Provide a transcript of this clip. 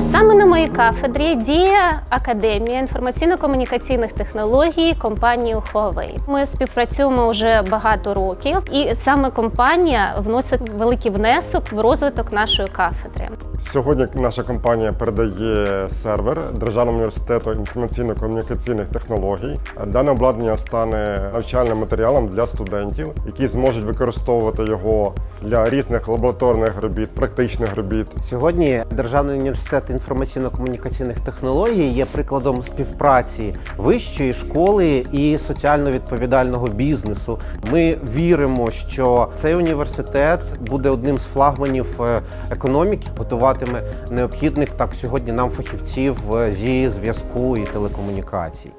Саме на моїй кафедрі діє академія інформаційно-комунікаційних технологій компанії Huawei. Ми співпрацюємо вже багато років, і саме компанія вносить великий внесок в розвиток нашої кафедри. Сьогодні наша компанія передає сервер Державного університету інформаційно-комунікаційних технологій. Дане обладнання стане навчальним матеріалом для студентів, які зможуть використовувати його для різних лабораторних робіт, практичних робіт. Сьогодні Державний університет інформаційно-комунікаційних технологій є прикладом співпраці вищої школи і соціально відповідального бізнесу. Ми віримо, що цей університет буде одним з флагманів е, економіки, готуватиме необхідних так сьогодні нам фахівців е, зі зв'язку і телекомунікацій.